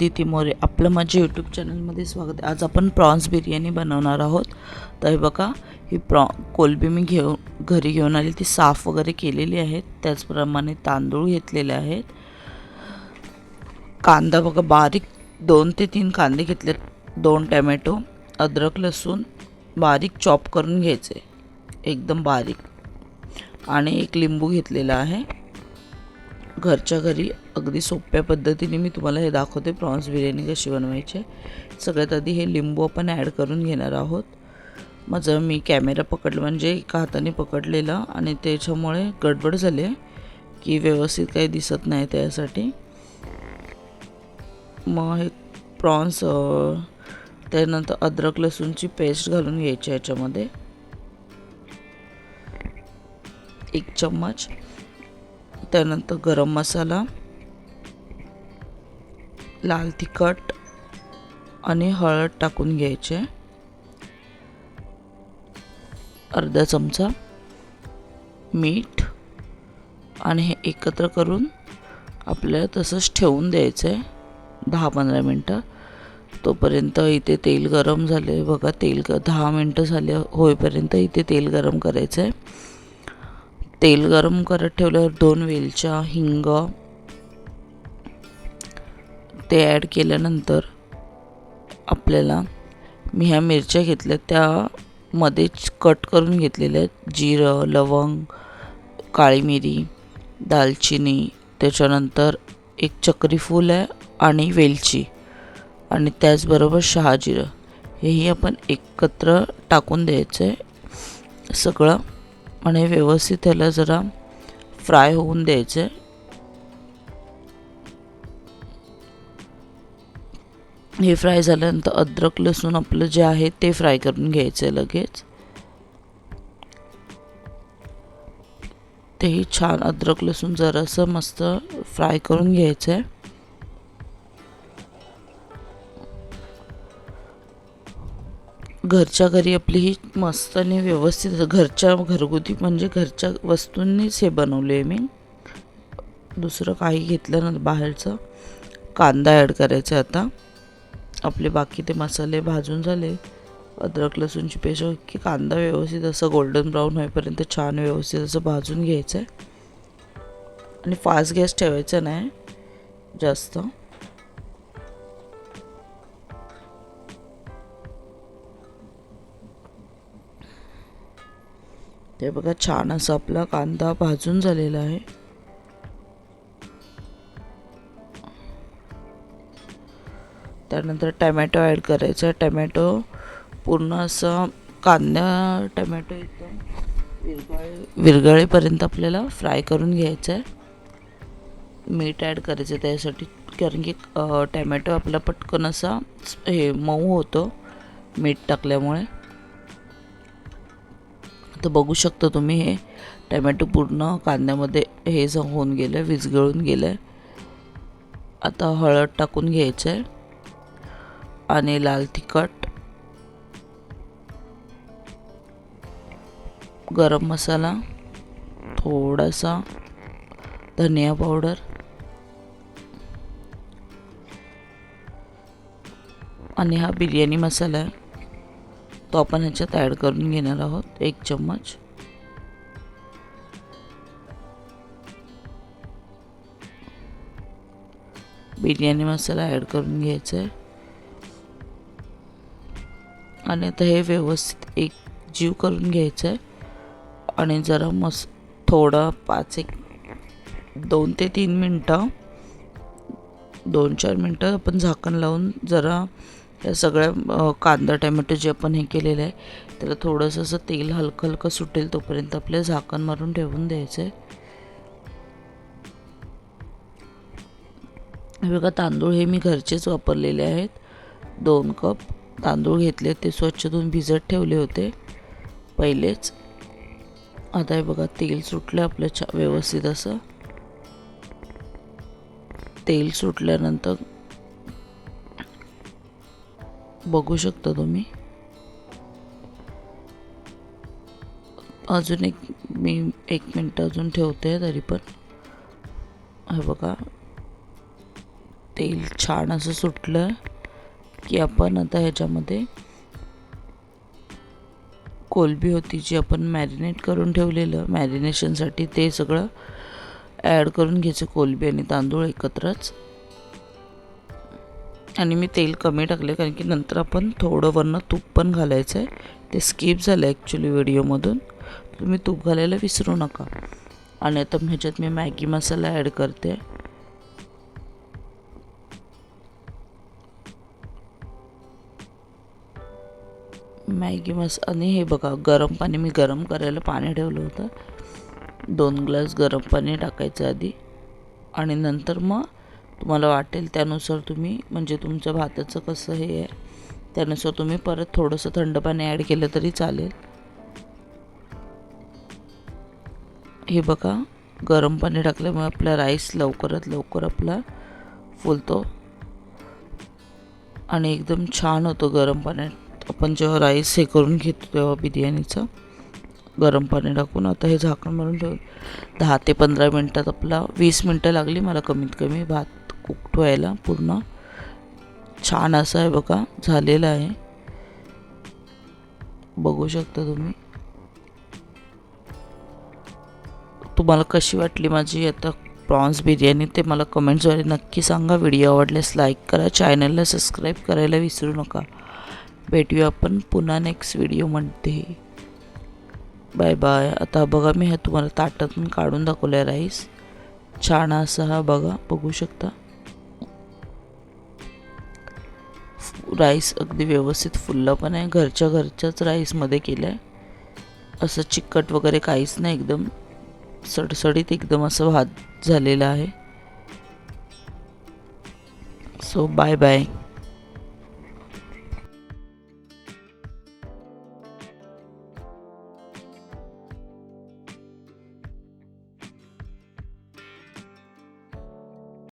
अदिती मोरे आपलं माझ्या यूट्यूब चॅनलमध्ये स्वागत आहे. आज आपण प्रॉन्स बिर्याणी बनवणार आहोत. तर हे बघा ही प्रॉ कोलबी मी घेऊन घरी घेऊन आली. ती साफ वगैरे केलेली आहेत. त्याचप्रमाणे तांदूळ घेतलेले आहेत. कांदा बघा बारीक दोन ते तीन कांदे घेतले दोन टॅमॅटो अद्रक लसूण बारीक चॉप करून घ्यायचे. एकदम बारीक. आणि एक लिंबू घेतलेला आहे. घरच्या घरी अगदी सोप्या पद्धतीने मी तुम्हाला हे दाखवते. प्रॉन्स बिर्याणी कशी बनवायची आहे. सगळ्यात आधी हे लिंबू आपण ॲड करून घेणार आहोत. माझं मी कॅमेरा पकडलं म्हणजे एका हाताने पकडलेलं आणि त्याच्यामुळे गडबड झाली आहे की व्यवस्थित काही दिसत नाही त्यासाठी. मग हे प्रॉन्स त्यानंतर अद्रक लसूणची पेस्ट घालून घ्यायची याच्यामध्ये. एक चम्मच. त्यानंतर गरम मसाला लाल तिखट आणि हळद टाकून घ्यायचे. अर्धा चमचा मीठ आणि हे एकत्र करून आपल्याला तसंच ठेवून द्यायचं आहे दहा पंधरा मिनटं. तोपर्यंत इथे तेल गरम झाले बघा तेल ग दहा मिनटं झाले होईपर्यंत इथे तेल गरम करायचं आहे तेल गरम करत ठेवल्यावर दोन वेलच्या हिंग ते ॲड केल्यानंतर आपल्याला मी ह्या मिरच्या घेतल्या त्यामध्येच कट करून घेतलेल्या आहेत जिरं लवंग काळी मिरी दालचिनी त्याच्यानंतर एक चक्रीफूल आहे आणि वेलची. आणि त्याचबरोबर शहाजिरं. हेही आपण एकत्र टाकून द्यायचं आहे सगळं आणि व्यवस्थित त्याला जरा फ्राय होऊन द्यायचं. हे फ्राय झाल्यानंतर अद्रक लसूण आपलं जे आहे ते फ्राय करून घ्यायचं आहे लगेच. तेही छान अद्रक लसूण जरासं मस्त फ्राय करून घ्यायचं. आहे घरच्या घरी आपली ही मस्त आणि व्यवस्थित घरच्या घरगुती म्हणजे घरच्या वस्तूंनीच हे बनवले आहे मी. दुसरं काही घेतलं ना बाहेरचं कांदा ॲड करायचा आता. आपले बाकी ते मसाले भाजून झाले. अद्रक लसूणची पेस्ट की कांदा व्यवस्थित असं गोल्डन ब्राऊन होईपर्यंत छान व्यवस्थित असं भाजून घ्यायचं आहे. आणि फास्ट गॅस ठेवायचा नाही जास्त. ते बघा छान असा आपला कांदा भाजून झालेला आहे. त्यानंतर टमॅटो ॲड करायचा टमॅटो पूर्ण असं कांदा टमॅटो एकदम विरगळे विरगळेपर्यंत आपल्याला फ्राय करून घ्यायचं आहे. मीठ ॲड करायचं त्यासाठी कारण की टमॅटो आपला पटकन असा हे मऊ होतो मीठ टाकल्यामुळे. तर बघू शकता तुम्ही हे. टमॅटो पूर्ण कांद्यामध्ये हे होऊन गेलं आहे विजगळून गेलं आहे आता हळद टाकून घ्यायचं आहे आणि लाल तिखट. गरम मसाला. थोडासा धनिया पावडर. आणि हा बिर्याणी मसाला आहे. तो आपण ह्याच्यात ॲड करून घेणार आहोत एक चम्मच. बिर्याणी मसाला ॲड करून घ्यायचा आहे. आणि आता हे व्यवस्थित एक जीव करून घ्यायचं आहे. आणि जरा मस्त थोडं पाच एक दोन ते तीन मिनटं दोन चार मिनटं आपण झाकण लावून जरा या सगळ्या कांदा टॅमॅटो जे आपण हे केलेलं आहे त्याला थोडंसं असं तेल हलकं हलकं सुटेल तोपर्यंत आपल्याला झाकण मारून ठेवून द्यायचं आहे हे बघा तांदूळ हे मी घरचेच वापरलेले आहेत. दोन कप तांदूळ घेतले ते स्वच्छ धुवून भिजत ठेवले होते पहिलेच. आता हे बघा तेल सुटलं आपलं छा व्यवस्थित असं. तेल सुटल्यानंतर बघू शकता तुम्ही. अजून एक मी एक मिनटं अजून ठेवते तरी पण. हे बघा. तेल छान असं सुटलं की आपण आता ह्याच्यामध्ये कोलबी होती जी आपण मॅरिनेट करून ठेवलेलं मॅरिनेशनसाठी ते सगळं ॲड करून घ्यायचं कोलबी आणि तांदूळ एकत्रच. आणि मी तेल कमी टाकले कारण की नंतर आपण थोडं वरनं तूप पण घालायचं आहे ते स्किप झालं ॲक्च्युली व्हिडिओमधून. तुम्ही तूप घालायला विसरू नका. आणि आता ह्याच्यात मी मॅगी मसाला ॲड करते. मॅगी मस आणि हे बघा गरम पाणी मी गरम करायला पाणी ठेवलं होतं. दोन ग्लास गरम पाणी टाकायचं आधी. आणि नंतर मग तुम्हाला वाटेल त्यानुसार तुम्ही म्हणजे तुमचं भाताचं कसं हे आहे त्यानुसार तुम्ही परत थोडंसं थंड पाणी ॲड केलं तरी चालेल. हे बघा गरम पाणी टाकल्यामुळे आपला राईस लवकरात लवकर आपला फुलतो. आणि एकदम छान होतो गरम पाण्यात आपण जेव्हा राईस हे करून घेतो तेव्हा बिर्याणीचं गरम पाणी टाकून आता हे झाकण मारून ठेवून दहा ते पंधरा मिनटात आपला वीस मिनटं लागली मला कमीत कमी भात. कुक व्हायला पूर्ण छान असं आहे बघा झालेलं आहे. बघू शकता तुम्ही. तुम्हाला कशी वाटली माझी आता प्रॉन्स बिर्याणी ते मला कमेंट्सद्वारे नक्की सांगा. व्हिडिओ आवडल्यास लाईक करा. चॅनलला सबस्क्राईब करायला विसरू नका. भेटूया आपण पुन्हा नेक्स्ट व्हिडिओमध्ये बाय बाय आता बघा मी हा तुम्हाला ताटातून काढून दाखवलं आहे राईस छान असा हा बघा बघू शकता. राईस अगदी व्यवस्थित फुललं पण आहे. घरच्या घरच्याच राईसमध्ये केलं आहे असं चिकट वगैरे काहीच नाही. एकदम सडसडीत एकदम असं भात झालेलं आहे. So bye bye